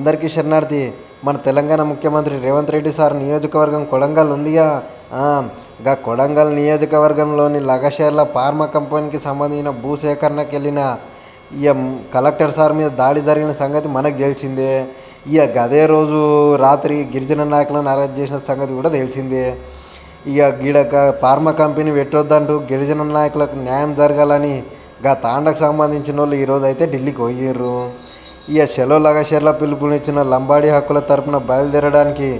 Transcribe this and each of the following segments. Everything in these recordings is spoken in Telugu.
అందరికీ శరణార్థి మన తెలంగాణ ముఖ్యమంత్రి రేవంత్ రెడ్డి సార్ నియోజకవర్గం కొడంగల్ ఉందిగా. గా కొడంగల్ నియోజకవర్గంలోని లగషేర్ల ఫార్మా కంపెనీకి సంబంధించిన భూసేకరణకి వెళ్ళిన ఇక కలెక్టర్ సార్ మీద దాడి జరిగిన సంగతి మనకు తెలిసిందే. ఇక గదే రోజు రాత్రి గిరిజన నాయకులను అరెస్ట్ చేసిన సంగతి కూడా తెలిసిందే. ఇక గీడక ఫార్మా కంపెనీ పెట్టొద్దంటూ గిరిజన నాయకులకు న్యాయం జరగాలని గా తాండకు సంబంధించిన వాళ్ళు ఈరోజు అయితే ఢిల్లీకి పోయిర్రు. ఇక సెలో లగషేర్ల పిలుపునిచ్చిన లంబాడి హక్కుల తరపున బయలుదేరడానికి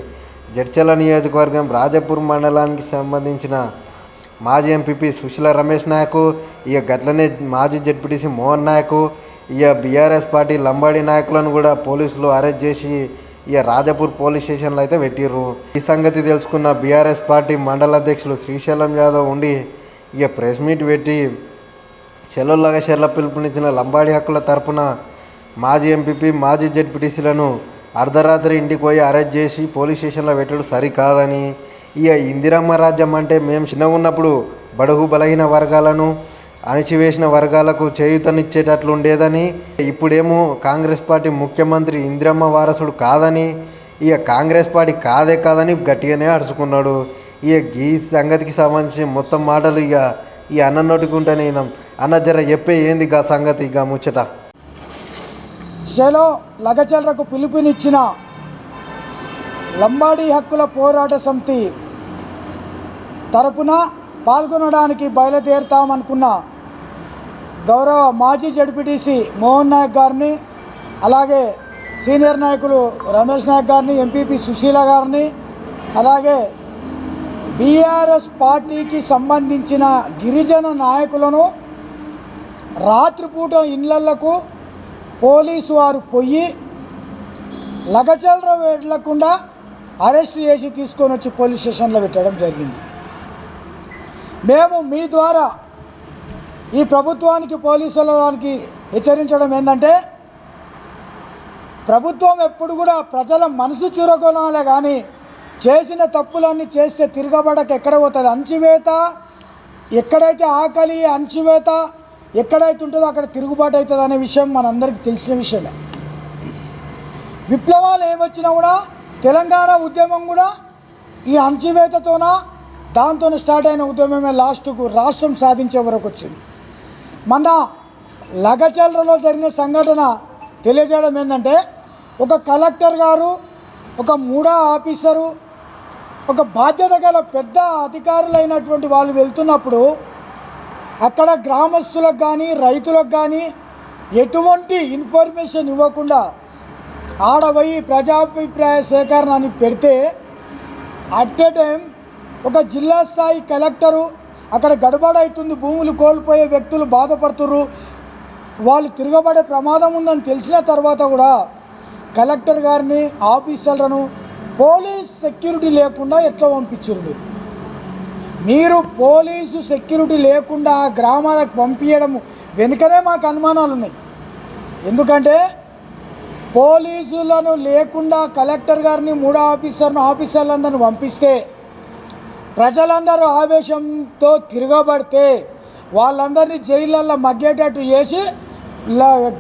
జడ్చల నియోజకవర్గం రాజపూర్ మండలానికి సంబంధించిన మాజీ ఎంపీపీ సుశీల రమేష్ నాయకు ఇక గట్లనే మాజీ జడ్పీటీసీ మోహన్ నాయకు ఇక బీఆర్ఎస్ పార్టీ లంబాడి నాయకులను కూడా పోలీసులు అరెస్ట్ చేసి ఇక రాజపూర్ పోలీస్ స్టేషన్లో అయితే పెట్టిర్రు. ఈ సంగతి తెలుసుకున్న బీఆర్ఎస్ పార్టీ మండల అధ్యక్షులు శ్రీశైలం యాదవ్ ఉండి ఇక ప్రెస్ మీట్ పెట్టి చెల్లొల్లగా షెర్ల పిలుపునిచ్చిన లంబాడి హక్కుల తరపున మాజీ ఎంపీపీ మాజీ జడ్పీటీసీలను అర్ధరాత్రి ఇంటికి పోయి అరెస్ట్ చేసి పోలీస్ స్టేషన్లో పెట్టడం సరికాదని. ఇక ఇందిరమ్మ రాజ్యం అంటే మేము చిన్నగా ఉన్నప్పుడు బడుగు బలహీన వర్గాలను అణిచివేసిన వర్గాలకు చేయూతనిచ్చేటట్లు ఉండేదని. ఇప్పుడేమో కాంగ్రెస్ పార్టీ ముఖ్యమంత్రి ఇందిరమ్మ వారసుడు కాదని. ఇక కాంగ్రెస్ పార్టీ కాదే కాదని గట్టిగానే అడుచుకున్నాడు ఇక ఈ సంగతికి సంబంధించి మొత్తం మాటలు ఇక ఈ అన్న నోటికుంటేనే విందాం అన్న జర చెప్పే ఏంది గా సంగతి ఇక ముచ్చట? షెలో లగచర్లకు పిలుపునిచ్చిన లంబాడీ హక్కుల పోరాట సమితి తరపున పాల్గొనడానికి బయలుదేరుతామనుకున్న గౌరవ మాజీ జడ్పీటీసీ మోహన్ నాయక్ గారిని అలాగే సీనియర్ నాయకులు రమేష్ నాయక్ గారిని ఎంపీపీ సుశీల గారిని అలాగే బీఆర్ఎస్ పార్టీకి సంబంధించిన గిరిజన నాయకులను రాత్రిపూట ఇళ్ళకు పోలీసు వారు పోయి లగచలర వెళ్ళకుండా అరెస్ట్ చేసి తీసుకొని వచ్చి పోలీస్ స్టేషన్లో పెట్టడం జరిగింది. మేము మీ ద్వారా ఈ ప్రభుత్వానికి పోలీసుల దానికి హెచ్చరించడం ఏంటంటే ప్రభుత్వం ఎప్పుడు కూడా ప్రజల మనసు చూరగొనాలే కానీ చేసిన తప్పులన్నీ చేస్తే తిరగబడక ఎక్కడ పోతుంది? అణచివేత ఎక్కడైతే ఆకలి అణచివేత ఎక్కడైతే ఉంటుందో అక్కడ తిరుగుబాటు అవుతుంది అనే విషయం మనందరికీ తెలిసిన విషయమే. విప్లవాలు ఏమొచ్చినా కూడా తెలంగాణ ఉద్యమం కూడా ఈ అణచివేతతోన దాంతో స్టార్ట్ అయిన ఉద్యమమే లాస్ట్కు రాష్ట్రం సాధించే వరకు వచ్చింది. మన లగచల్రలో జరిగిన సంఘటన తెలియజేయడం ఏంటంటే ఒక కలెక్టర్ గారు ఒక మూడా ఆఫీసరు ఒక బాధ్యత గల పెద్ద అధికారులైనటువంటి వాళ్ళు వెళ్తున్నప్పుడు అక్కడ గ్రామస్తులకు కానీ రైతులకు కానీ ఎటువంటి ఇన్ఫర్మేషన్ ఇవ్వకుండా ఆడపోయి ప్రజాభిప్రాయ సేకరణ అని పెడితే అట్ ఏ టైం ఒక జిల్లా స్థాయి కలెక్టరు అక్కడ గడబడవుతుంది భూములు కోల్పోయే వ్యక్తులు బాధపడుతుర్రు వాళ్ళు తిరగబడే ప్రమాదం ఉందని తెలిసిన తర్వాత కూడా కలెక్టర్ గారిని ఆఫీసర్లను పోలీస్ సెక్యూరిటీ లేకుండా ఎట్లా పంపించారు మీరు? మీరు పోలీసు సెక్యూరిటీ లేకుండా ఆ గ్రామాలకు పంపించడం వెనుకనే మాకు అనుమానాలు ఉన్నాయి. ఎందుకంటే పోలీసులను లేకుండా కలెక్టర్ గారిని మూడో ఆఫీసర్ను ఆఫీసర్లందరిని పంపిస్తే ప్రజలందరూ ఆవేశంతో తిరగబడితే వాళ్ళందరినీ జైళ్ళల్లో మగ్గేటట్టు చేసి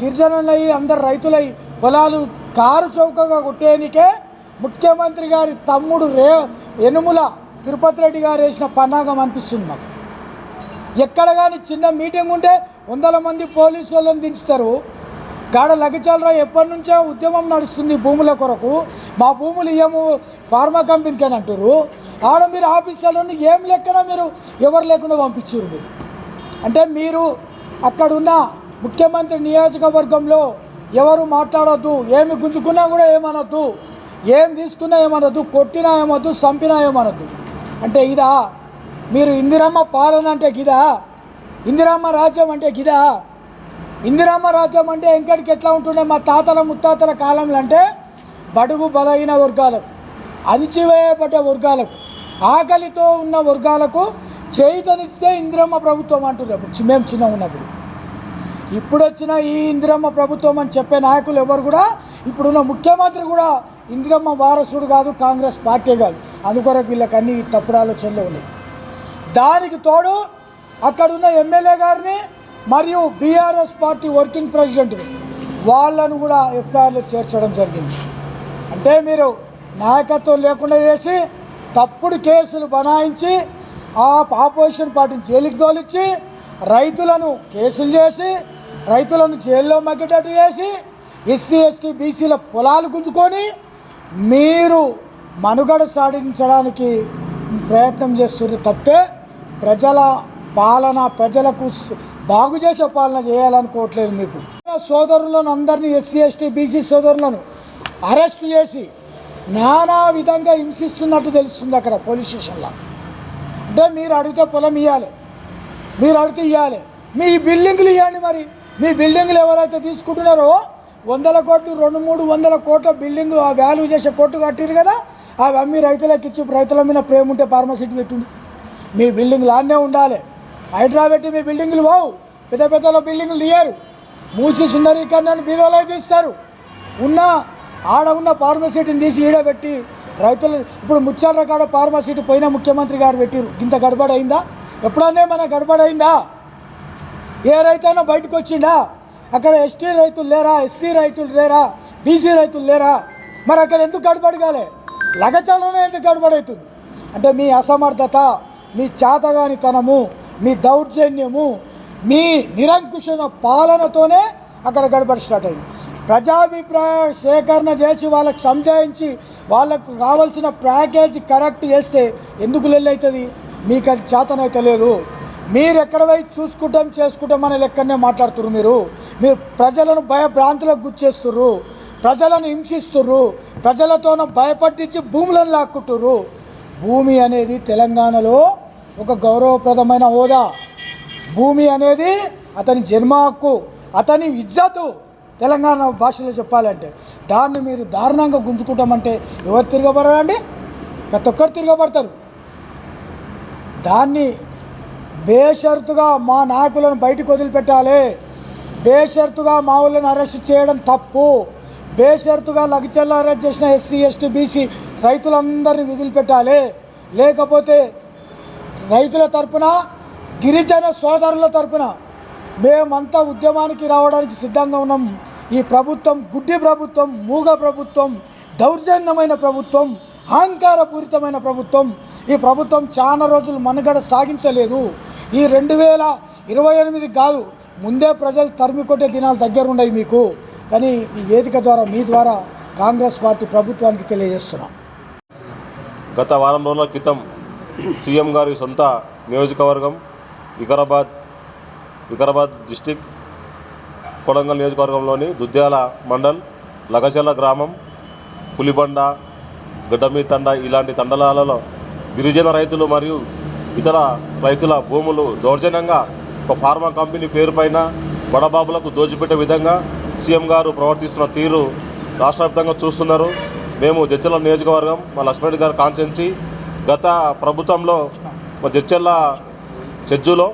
గిరిజనులై అందరు రైతులై పొలాలు కారు చౌకగా కొట్టేనికే ముఖ్యమంత్రి గారి తమ్ముడు రే ఎనుముల తిరుపతి రెడ్డి గారు వేసిన పన్నాగం అనిపిస్తుంది మాకు. ఎక్కడ కానీ చిన్న మీటింగ్ ఉంటే వందల మంది పోలీసు వాళ్ళని దించుతారు. గాడ లగచాలరా ఎప్పటి నుంచో ఉద్యమం నడుస్తుంది భూముల కొరకు. మా భూములు ఏమో ఫార్మా కంపెనీకి అని అంటారు ఆడ మీరు ఆఫీసర్లను ఏం లెక్కన మీరు ఎవరు లేకుండా పంపించారు మీరు? అంటే మీరు అక్కడున్న ముఖ్యమంత్రి నియోజకవర్గంలో ఎవరు మాట్లాడొద్దు ఏమి గుంజుకున్నా కూడా ఏమనొద్దు ఏం తీసుకున్నా ఏమనొద్దు కొట్టినా ఏమొద్దు చంపినా ఏమనొద్దు. అంటే ఇదా? మీరు ఇందిరమ్మ పాలన అంటే గిదా? ఇందిరమ్మ రాజ్యం అంటే గిదా? ఇందిరమ్మ రాజ్యం అంటే ఇంకటికి ఎట్లా ఉంటుండే మా తాతల ముత్తాతల కాలంలో అంటే బడుగు బలహీన వర్గాలకు అణిచివేయబడ్డ వర్గాలకు ఆకలితో ఉన్న వర్గాలకు చేయుతనిస్తే ఇందిరమ్మ ప్రభుత్వం అంటున్నారు అప్పుడు. మేము చిన్న ఉన్నప్పుడు. ఇప్పుడు వచ్చిన ఈ ఇందిరమ్మ ప్రభుత్వం అని చెప్పే నాయకులు ఎవరు కూడా ఇప్పుడున్న ముఖ్యమంత్రి కూడా ఇందిరమ్మ వారసుడు కాదు కాంగ్రెస్ పార్టీ కాదు. అందుకొరకు వీళ్ళకి అన్ని తప్పుడు ఆలోచనలు ఉన్నాయి. దానికి తోడు అక్కడున్న ఎమ్మెల్యే గారిని మరియు బీఆర్ఎస్ పార్టీ వర్కింగ్ ప్రెసిడెంట్ వాళ్ళను కూడా ఎఫ్ఐఆర్లో చేర్చడం జరిగింది. అంటే మీరు నాయకత్వం లేకుండా చేసి తప్పుడు కేసులు బనాయించి ఆ ఆపోజిషన్ పార్టీని జైలుకి తోలిచ్చి రైతులను కేసులు చేసి రైతులను జైల్లో మగ్గేటట్టు చేసి ఎస్సీ ఎస్టీ బీసీల పొలాలు గుంజుకొని మీరు మనుగడ సాధించడానికి ప్రయత్నం చేస్తుంది తప్పితే ప్రజల పాలన ప్రజలకు బాగు చేసే పాలన చేయాలనుకోవట్లేదు మీకు. సోదరులను అందరినీ ఎస్సీ ఎస్టీ బీసీ సోదరులను అరెస్ట్ చేసి నానా విధంగా హింసిస్తున్నట్టు తెలుస్తుంది అక్కడ పోలీస్ స్టేషన్లో. అంటే మీరు అడిగితే పొలం ఇవ్వాలి మీరు అడిగితే ఇవ్వాలి మీ బిల్డింగ్లు ఇవ్వండి మరి. మీ బిల్డింగ్లు ఎవరైతే తీసుకుంటున్నారో వందల కోట్లు రెండు మూడు వందల కోట్ల బిల్డింగ్ ఆ వాల్యూ చేసే కోట్లు కట్టిరు కదా? అవి అమ్మి రైతులకు ఇచ్చి రైతుల మీద ప్రేమ ఉంటే ఫార్మసిటీ పెట్టుండి. మీ బిల్డింగ్లు ఆన్నే ఉండాలి. హైడ్రా పెట్టి మీ బిల్డింగ్లు పోవు. పెద్ద పెద్దల బిల్డింగ్లు తీయరు. మూసి సుందరీకరణను బీదోలో తీస్తారు. ఉన్న ఆడ ఉన్న ఫార్మసీటీని తీసి ఈడబెట్టి రైతులు ఇప్పుడు ముచ్చాల కాడ ఫార్మసీటీ పోయిన ముఖ్యమంత్రి గారు పెట్టిరు ఇంత గడబడైందా ఎప్పుడన్నా మన గడబడైందా ఏ రైతైనా బయటకు వచ్చిందా అక్కడ ఎస్టీ రైతులు లేరా ఎస్సీ రైతులు లేరా బీసీ రైతులు లేరా? మరి అక్కడ ఎందుకు గడబడగాలి లగచలనే ఎందుకు గడబడవుతుంది అంటే మీ అసమర్థత మీ చేతగానితనము మీ దౌర్జన్యము మీ నిరంకుశన పాలనతోనే అక్కడ గడబడి స్టార్ట్ అయింది. ప్రజాభిప్రాయ సేకరణ చేసి వాళ్ళకు సంజాయించి వాళ్ళకు రావాల్సిన ప్యాకేజ్ కరెక్ట్ చేస్తే ఎందుకు లెల్లవుతుంది మీకు అది చేతనైతే లేదు. మీరు ఎక్కడ పోయి చూసుకుంటాం చేసుకుంటాం అనే లెక్కనే మాట్లాడుతున్నారు మీరు. మీరు ప్రజలను భయభ్రాంతులకు గుర్చేస్తున్నారు ప్రజలను హింసిస్తుర్రు. ప్రజలతోనూ భయపట్టించి భూములను లాక్కుంటుర్రు. భూమి అనేది తెలంగాణలో ఒక గౌరవప్రదమైన హోదా. భూమి అనేది అతని జన్మ హక్కు అతని ఇజ్జతు తెలంగాణ భాషలో చెప్పాలంటే. దాన్ని మీరు దారుణంగా గుంజుకుంటామంటే ఎవరు తిరగబడరండి? ప్రతి ఒక్కరు తిరగబడతారు. దాన్ని బేషరతుగా మా నాయకులను బయటకు వదిలిపెట్టాలి. బేషరతుగా మా వాళ్ళని అరెస్ట్ చేయడం తప్పు. బేషరతుగా లగచర్ల అరెస్ట్ చేసిన ఎస్సీ ఎస్టీ బీసీ రైతులందరినీ వదిలిపెట్టాలి. లేకపోతే రైతుల తరపున గిరిజన సోదరుల తరపున మేమంతా ఉద్యమానికి రావడానికి సిద్ధంగా ఉన్నాం. ఈ ప్రభుత్వం గుడ్డి ప్రభుత్వం మూగ ప్రభుత్వం దౌర్జన్యమైన ప్రభుత్వం అహంకారపూరితమైన ప్రభుత్వం. ఈ ప్రభుత్వం చాలా రోజులు మనుగడ సాగించలేదు. ఈ రెండు వేల ఇరవై ఎనిమిది కాదు ముందే ప్రజలు తరిమి కొట్టే దినాలు దగ్గర ఉన్నాయి మీకు. కానీ ఈ వేదిక ద్వారా మీ ద్వారా కాంగ్రెస్ పార్టీ ప్రభుత్వానికి తెలియజేస్తున్నాం. గత వారం రోజుల క్రితం సీఎం గారి సొంత నియోజకవర్గం వికారాబాద్ వికారాబాద్ డిస్టిక్ కొడంగల్ నియోజకవర్గంలోని దుద్యాల మండల్ లగచల గ్రామం పులిబండ గడ్డమీ తండ ఇలాంటి తండలాలలో గిరిజన రైతులు మరియు ఇతర రైతుల భూములు దౌర్జన్యంగా ఒక ఫార్మా కంపెనీ పేరుపైన బడబాబులకు దోచిపెట్టే విధంగా సీఎం గారు ప్రవర్తిస్తున్న తీరు రాష్ట్ర వ్యాప్తంగా చూస్తున్నారు. మేము జచ్చెల నియోజకవర్గం మా లక్ష్మణ్ గారు కాన్స్టెన్సీ గత ప్రభుత్వంలో మా జడ్చల్ల సెజ్జులో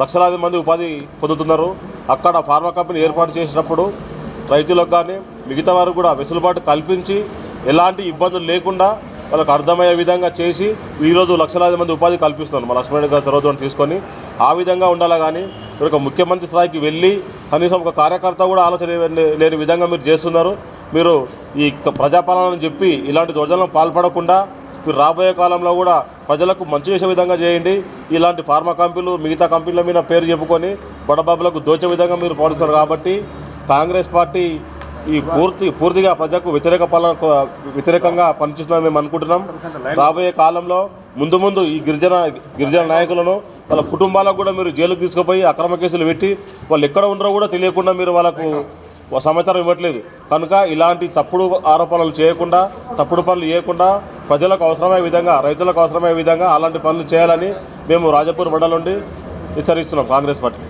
లక్షలాది మంది ఉపాధి పొందుతున్నారు. అక్కడ ఫార్మా కంపెనీ ఏర్పాటు చేసినప్పుడు రైతులకు కానీ మిగతా వారు కూడా వెసులుబాటు కల్పించి ఎలాంటి ఇబ్బందులు లేకుండా వాళ్ళకి అర్థమయ్యే విధంగా చేసి ఈరోజు లక్షలాది మంది ఉపాధి కల్పిస్తున్నారు. మన లక్ష్మణ్ గారి చొరవతో తీసుకొని ఆ విధంగా ఉండాలి కానీ మీరు ఒక ముఖ్యమంత్రి స్థాయికి వెళ్ళి కనీసం ఒక కార్యకర్త కూడా ఆలోచన లేని- విధంగా మీరు చేస్తున్నారు. మీరు ఈ ప్రజాపాలన చెప్పి ఇలాంటి దొరజలను పాల్పడకుండా మీరు రాబోయే కాలంలో కూడా ప్రజలకు మంచి చేసే విధంగా చేయండి. ఇలాంటి ఫార్మా కంపెనీలు మిగతా కంపెనీల మీద పేరు చెప్పుకొని బడబాబులకు దోచే విధంగా మీరు పాటిస్తారు కాబట్టి కాంగ్రెస్ పార్టీ ఈ పూర్తి పూర్తిగా ప్రజకు వ్యతిరేక పాలన వ్యతిరేకంగా పనిచేస్తున్నామని మేము అనుకుంటున్నాం. రాబోయే కాలంలో ముందు ముందు ఈ గిరిజన గిరిజన నాయకులను వాళ్ళ కుటుంబాలకు కూడా మీరు జైలుకు తీసుకుపోయి అక్రమ కేసులు పెట్టి వాళ్ళు ఎక్కడ ఉన్నారో కూడా తెలియకుండా మీరు వాళ్ళకు సమాచారం ఇవ్వట్లేదు. కనుక ఇలాంటి తప్పుడు ఆరోపణలు చేయకుండా తప్పుడు పనులు చేయకుండా ప్రజలకు అవసరమయ్యే విధంగా రైతులకు అవసరమయ్యే విధంగా అలాంటి పనులు చేయాలని మేము రాజపూర్ మండలం నుండి హెచ్చరిస్తున్నాం కాంగ్రెస్ పార్టీ.